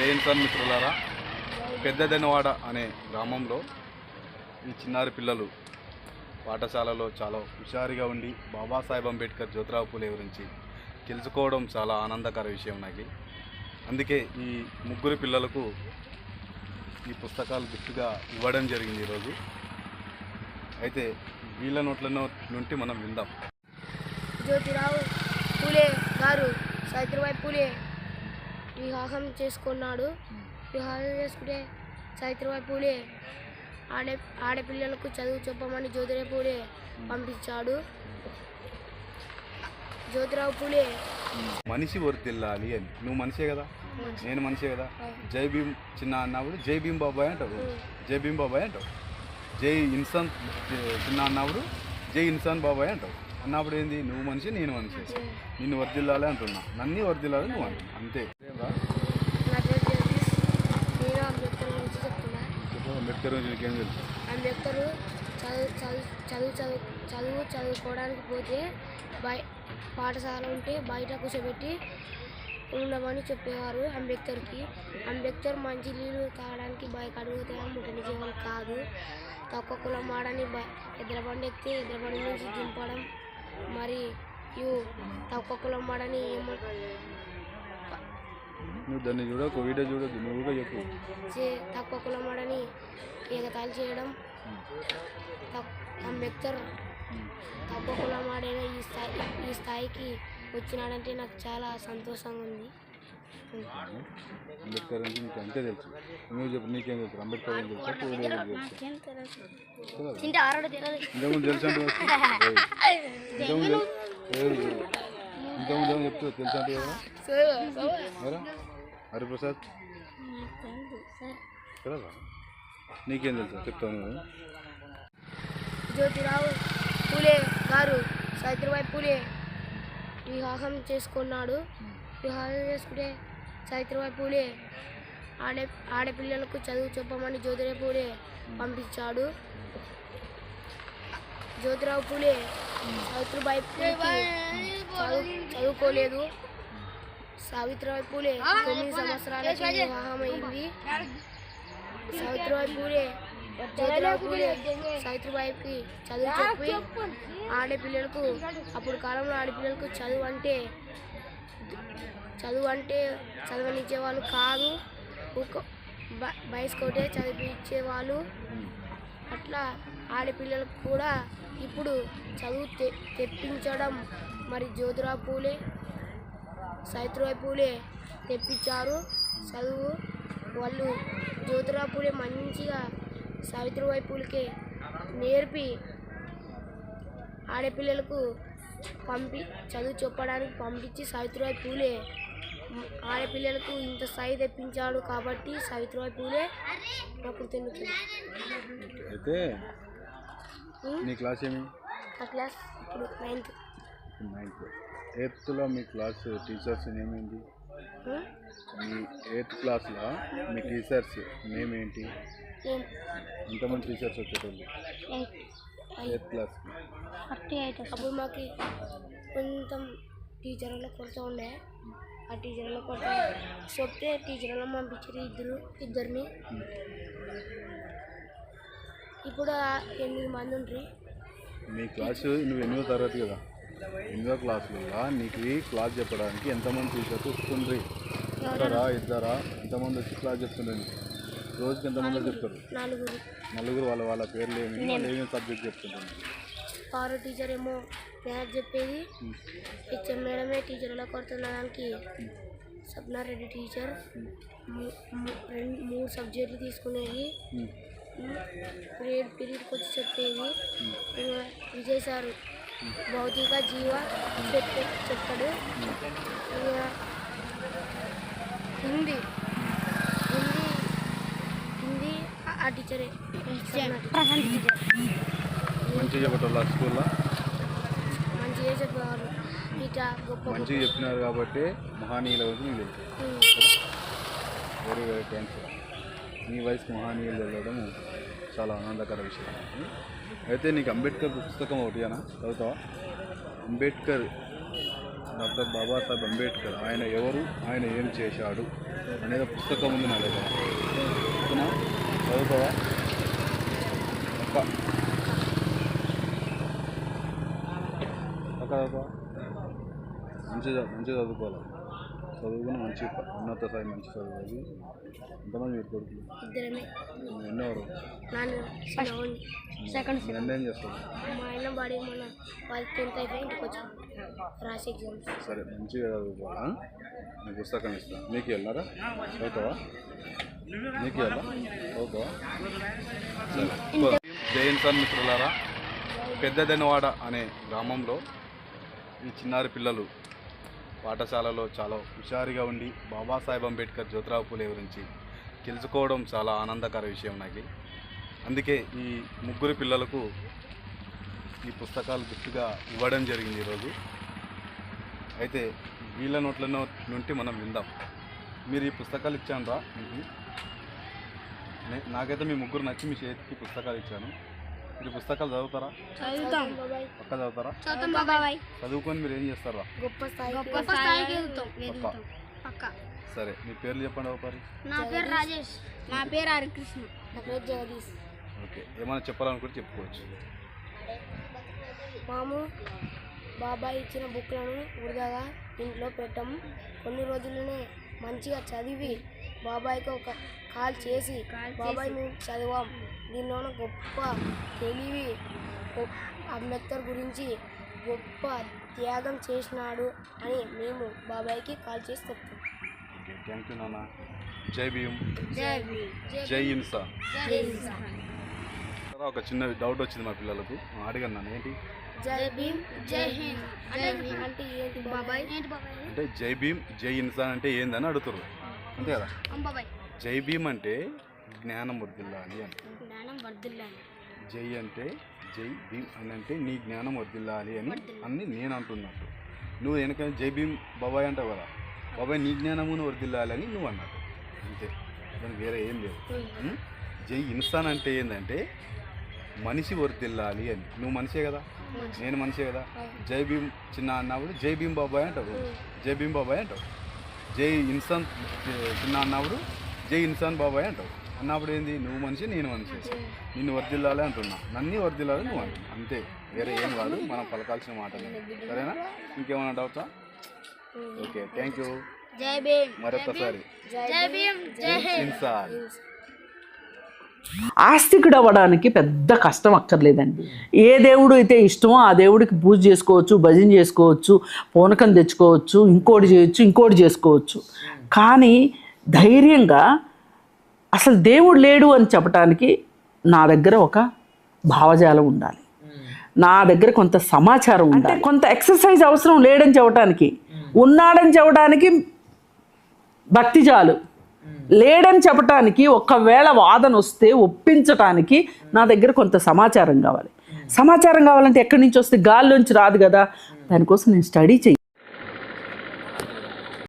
Jansen మిత్రులారా. పెద్దదెనవాడ అనే గ్రామంలో ఈ చిన్నారి పిల్లలు పాఠశాలలో చాలా హుషారుగా ఉండి బాబాసాహెబ్ అంబేద్కర్ జ్యోతిరావు పూలే గురించి తెలుసుకోవడం చాలా ఆనందకర విషయం నాకు. అందుకే ఈ ముగ్గురు పిల్లలకు ఈ పుస్తకాలు గిఫ్ట్గా ఇవ్వడం జరిగింది ఈరోజు. అయితే వీళ్ళ నోట్ల నుండి మనం విందాం. జ్యోతిరావు పూలే గారు సావిత్రిబాయి పూలే వివాహం చేసుకున్నాడు. వివాహం చేసుకుంటే సావిత్రిబాయి పూలే ఆడే ఆడపిల్లలకు చదువు చెప్పమని జ్యోతిరావు పూలే పంపించాడు. జ్యోతిరావు పూలే. మనిషి వర్తిల్లాలి అని. నువ్వు మనిషే కదా? నేను మనిషే కదా? జై భీమ్ చిన్న అన్నప్పుడు జై భీమ్ బాబాయ్ అంటావు. జై భీమ్ బాబాయ్ అంటావు. జై ఇన్సాన్ చిన్న అన్నప్పుడు జై ఇన్సాన్ బాబాయ్ అంటావు. అన్నప్పుడు ఏంది? నువ్వు మనిషి నేను మనిషి. నిన్ను వర్దిల్లాలి అంటున్నా. నన్ను వర్దిల్లాలి నువ్వు అంటున్నా. అంతే. అంబేద్కర్ గురించి నీకేం తెలుసు? అంబేద్కర్ చదువు చదువు చదువు చదువు చదువు చదువుకోవడానికి పోతే బయ పాఠశాల ఉంటే బయట కూర్చోబెట్టి ఉండమని చెప్పేవారు అంబేద్కర్కి. అంబేద్కర్ మంచి నీళ్ళు తాగడానికి బైక్ అడిగితే ముట్టనిచేవారు కాదు. తక్కువ కులం వాడని బ ఎద్ర బండి ఎక్కితే ఎద్ర బండి నుంచి దింపడం మరి ఇవి తక్కువ కులం వాడని నువ్వు దాన్ని చూడకు వీడియో చూడదు నువ్వు కూడా చెప్పు. తక్కువ కులం వాడని ఎగతాళి చేయడం అంబేద్కర్ తక్కువ కులం వాడైన ఈ స్థాయి ఈ స్థాయికి వచ్చినాడంటే నాకు చాలా సంతోషంగా ఉంది. అంబేద్కర్ గురించి నీకు అంతే తెలుసు. నువ్వు చెప్పు నీకేం తెలుసు? అంబేద్కర్ గురించి తెలుసా? ఇంతకుముందు తెలుసు అంటే. ఇంతకుముందు. ఇంతకుముందు ఏమో చెప్తూ తెలుసు అంటే ఎవరా హరిప్రసాద్? తెలియదా? నీకేం తెలుసు? చెప్తావు నువ్వు. జ్యోతిరావు పూలే గారు సావిత్రిబాయి పూలే వివాహం చేసుకున్నాడు. వివాహం చేసుకుంటే సావిత్రిబాయి పూలే. ఆడే ఆడపిల్లలకు చదువు చెప్పమని జ్యోతిరావు పూలే పంపించాడు. జ్యోతిరావు పూలే సావిత్రిబాయి చదువుకోలేదు. సావిత్రిబాయి పూలే తొమ్మిది సంవత్సరాలకి వివాహం అయింది సావిత్రిబాయి పూలే జ్యోతిరావు పూలే సావిత్రిబాయికి చదువు చెప్పి. ఆడపిల్లలకు అప్పుడు కాలంలో ఆడపిల్లలకు చదువు అంటే చదువు అంటే చదవనిచ్చే వాళ్ళు కాదు. ఒక బ- బయస్కోటే చదివించేవాళ్ళు అట్లా ఆడపిల్లలకు కూడా ఇప్పుడు చదువు తె తెప్పించడం మరి జ్యోతిరావు పూలే సావిత్రిబాయి పూలే తెప్పించారు. చదువు వాళ్ళు జ్యోతిరావు పూలే మంచిగా సావిత్రిబాయి పూలకే నేర్పి ఆడపిల్లలకు పంపి చదువు చెప్పడానికి పంపించి సావిత్రిబాయి పూలే. ఆడపిల్లలకు ఇంత స్థాయి తెప్పించాడు కాబట్టి సావిత్రిబాయి పూలే నా కృతజ్ఞతలు అయితే నీ క్లాస్ ఏమి? నా క్లాస్ ఇప్పుడు నైన్త్. నైన్త్. ఎయిత్లో మీ క్లాస్ టీచర్స్ ఏంటి మీ ఎయిత్ క్లాస్లో మీ టీచర్స్ నేమ్ ఏంటి ఎంతమంది టీచర్స్ వచ్చేటోళ్ళు? ఎయిత్ క్లాస్కి థర్టీ ఎయిట్ అప్పుడు మాకు కొంచెం టీచర్ల కొరత ఉండే. ఆ టీచర్ల కొరత చెప్తే టీచర్లను పంపించారు ఇద్దరు ఇద్దరిని. ఇప్పుడు ఎనిమిది మంది ఉంటారు మీ క్లాస్ నువ్వు ఎనిమిదో తరగతి కదా. ఎనిమిదో క్లాస్లో నీకు క్లాస్ చెప్పడానికి ఎంతమంది టీచర్స్ వస్తుండ్రి? ఇద్దరా ఇద్దరా? ఎంతమంది వచ్చి క్లాస్ చెప్తుండ్రు రోజుకి ఎంతమంది చెప్తారు? నలుగురు. నలుగురు వాళ్ళ వాళ్ళ పేర్లు ఏమి? వాళ్ళు ఏమేమి సబ్జెక్ట్ చెప్తుంటారు? పారో టీచర్ ఏమో మ్యాథ్స్ చెప్పేది. హెచ్ఎం మేడమే టీచర్ల కొరత ఉన్నదానికి సప్నారెడ్డి టీచర్. రెండు మూడు సబ్జెక్టులు తీసుకునేది. పీరియడ్ పీరియడ్కి వచ్చి చెప్పేది. విజయ్ సారు భౌతిక జీవ చెప్పే చెప్పాడు. హిందీ హిందీ ఆ- ఆ టీచరే ప్రశాంత్ టీచర్ మంచిగా చెప్పేటోళ్ళు స్కూల్లో? మంచిగా గొప్ప చెప్పినారు కాబట్టి మహానీయుల గురించి నీకు తెలుసు. వెరీ వెరీ థ్యాంక్స్ నీ వయసుకు మహానీయులు వెళ్ళడం చాలా ఆనందకర విషయం. అయితే నీకు అంబేద్కర్ పుస్తకం ఒకటి అనా చదువుతావా? అంబేద్కర్ డాక్టర్ బాబాసాహెబ్ అంబేద్కర్ ఆయన ఎవరు ఆయన ఏం చేశాడు అనేది పుస్తకం ఉంది నా దగ్గర. చదువుతావా మంచిగా మంచిగా చదువుకోవాలి. చదువుకుని మంచి ఉన్నత స్థాయి మంచి చదువుకోవాలి. ఎంతమంది మీరు కొడుకులు? అన్న ఏం చేస్తారు అయిపోయి సరే మంచిగా చదువుకోవాలా? నేను పుస్తకం ఇస్తాను నీకు వెళ్ళారా? చదువుతావా? నీకు జైన్ సన్ మిత్రులారా పెద్దదనివాడ అనే గ్రామంలో ఈ చిన్నారి పిల్లలు పాఠశాలలో చాలా హుషారుగా ఉండి బాబాసాహెబ్ అంబేద్కర్ జ్యోతిరావు పూలే గురించి తెలుసుకోవడం చాలా ఆనందకర విషయం నాకు. అందుకే ఈ ముగ్గురు పిల్లలకు ఈ పుస్తకాలు గిఫ్ట్గా ఇవ్వడం జరిగింది ఈరోజు. అయితే వీళ్ళ నోట్లను నుండి మనం విందాం. మీరు ఈ పుస్తకాలు ఇచ్చాను రా నాకైతే మీ ముగ్గురు నచ్చి మీ చేతికి పుస్తకాలు ఇచ్చాను. మీరు పుస్తకాలు చదువుతారా? చదువుతాం. పక్క చదువుతారా? చదువుతాం బాబాయ్. చదువుకొని మీరు ఏం చేస్తారా? సరే మీ పేర్లు చెప్పండి ఒకసారి. నా పేరు రాజేష్. నా పేరు హరికృష్ణ. నా పేరు జగదీష్. ఓకే ఏమైనా చెప్పాలనుకుంటే చెప్పుకోవచ్చు. మాము బాబాయ్ ఇచ్చిన బుక్లను వృధాగా ఇంట్లో పెట్టాము కొన్ని రోజుల్లోనే మంచిగా చదివి బాబాయ్కి ఒక కాల్ చేసి బాబాయ్ మేము చదివాం. దీనిలోన గొప్ప తెలివి అంబేద్కర్ గురించి గొప్ప త్యాగం చేసినాడు అని మేము బాబాయ్కి కాల్ చేసి చెప్తాం. ఓకే థ్యాంక్ యూ నాన్న. జై భీమ్. జై ఇన్సా ఒక చిన్న డౌట్ వచ్చింది మా పిల్లలకు. అడిగాను నన్ను ఏంటి? జై భీమ్ జై హింద్ అంటే అంటే ఏంటి బాబాయ్? ఏంటి బాబాయ్? అంటే జై భీమ్ జై ఇన్సాన్ అంటే ఏందని అడుగుతారు అంతే కదా? జై భీమ్ అంటే జ్ఞానం వర్దిల్లాలి అని జై అంటే జై భీమ్ అని అంటే నీ జ్ఞానం వర్దిల్లాలి అని అని నేను అంటున్నట్టు. నువ్వు వెనక జై భీమ్ బాబాయ్ అంటావు కదా? బాబాయ్ నీ జ్ఞానమును వర్దిల్లాలి అని నువ్వు అన్నట్టు అంతే. దానికి వేరే ఏం లేదు? జై ఇన్సాన్ అంటే ఏంటంటే మనిషి వర్దిల్లాలి అని. నువ్వు మనిషే కదా? నేను మనిషే కదా? జై భీమ్ చిన్న అన్నప్పుడు జై భీమ్ బాబాయ్ అంటావు. జై భీమ్ బాబాయ్ అంటావు. జై ఇన్సాన్ చిన్న అన్నప్పుడు జై ఇన్సాన్ బాబాయ్ అంటావు. అన్నప్పుడు ఏంది? నువ్వు మనిషి నేను మనిషి. నిన్ను వర్దిల్లాలి అంటున్నా. నన్ను వర్దిల్లాలి నువ్వు అంటున్నా. అంతే. వేరే ఏం కాదు. మనం పలకాల్సిన మాటలే సరేనా? ఇంకేమైనా డౌటా? ఓకే థ్యాంక్ యూ మరొకసారి ఇన్సాన్. ఆస్తికుడు అవ్వడానికి పెద్ద కష్టం అక్కర్లేదండి. ఏ దేవుడు అయితే ఇష్టమో ఆ దేవుడికి పూజ చేసుకోవచ్చు భజన చేసుకోవచ్చు పూనకం తెచ్చుకోవచ్చు ఇంకోటి చేయొచ్చు ఇంకోటి చేసుకోవచ్చు. కానీ ధైర్యంగా అసలు దేవుడు లేడు అని చెప్పడానికి నా దగ్గర ఒక భావజాలం ఉండాలి. నా దగ్గర కొంత సమాచారం ఉండాలి. కొంత ఎక్సర్సైజ్ అవసరం లేడని చెప్పడానికి ఉన్నాడని చెప్పడానికి భక్తి చాలు. లేడని చెప్పటానికి ఒకవేళ వాదన వస్తే ఒప్పించటానికి నా దగ్గర కొంత సమాచారం కావాలి. సమాచారం కావాలంటే ఎక్కడి నుంచి వస్తే గాల్లోంచి రాదు కదా. దానికోసం నేను స్టడీ చెయ్యి